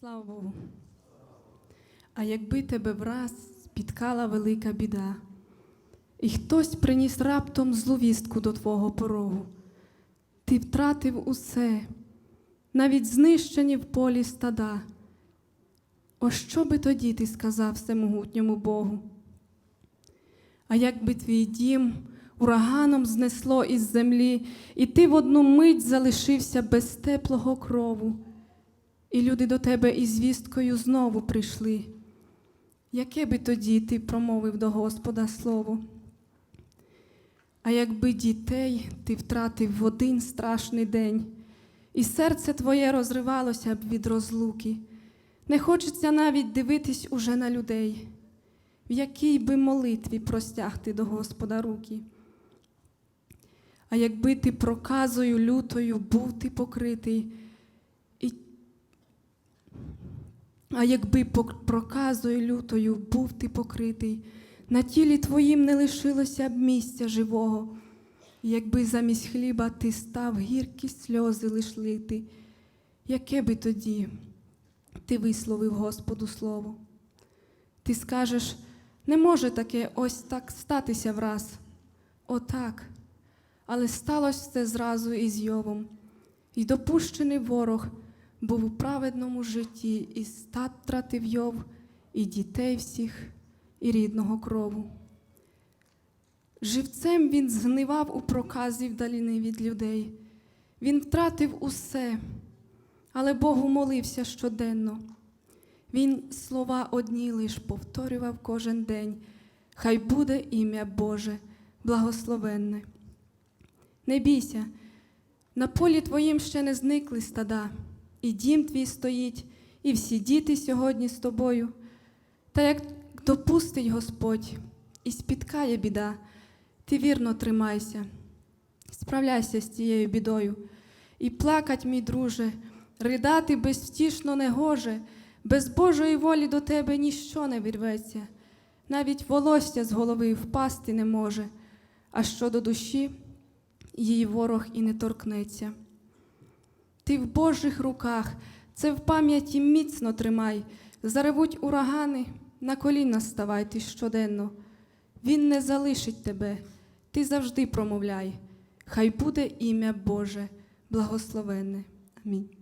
Слава Богу. А якби тебе враз спіткала велика біда, і хтось приніс раптом злу вістку до твого порогу, ти втратив усе, навіть знищені в полі стада. О що би тоді ти сказав всемогутньому Богу? А якби твій дім ураганом знесло із землі, і ти в одну мить залишився без теплого крову, і люди до тебе із звісткою знову прийшли. Яке би тоді ти промовив до Господа слово? А якби дітей ти втратив в один страшний день, і серце твоє розривалося б від розлуки, не хочеться навіть дивитись уже на людей, в якій би молитві простягти до Господа руки. А якби ти проказою лютою був ти покритий, і... а якби проказою лютою був ти покритий, на тілі твоїм не лишилося б місця живого, якби замість хліба ти став гіркі сльози лиш яке би тоді ти висловив Господу слово? Ти скажеш, не може таке ось так статися враз. Отак. Але сталося це зразу із Йовом. І допущений ворог був у праведному житті, і стат втратив Йов, і дітей всіх, і рідного крову. Живцем він згнивав у проказі вдаліни від людей. Він втратив усе, але Богу молився щоденно. Він слова одні лиш повторював кожен день. Хай буде ім'я Боже благословенне. Не бійся, на полі твоїм ще не зникли стада, і дім твій стоїть, і всі діти сьогодні з тобою. Та як допустить Господь і спіткає біда, ти вірно тримайся, справляйся з цією бідою. І плакать, мій друже, ридати безвтішно не гоже, без Божої волі до тебе ніщо не вірветься, навіть волосся з голови впасти не може, а щодо душі її ворог і не торкнеться. Ти в Божих руках, це в пам'яті міцно тримай, заревуть урагани, на коліна ставай ти щоденно. Він не залишить тебе, ти завжди промовляй, хай буде ім'я Боже благословенне. Амінь.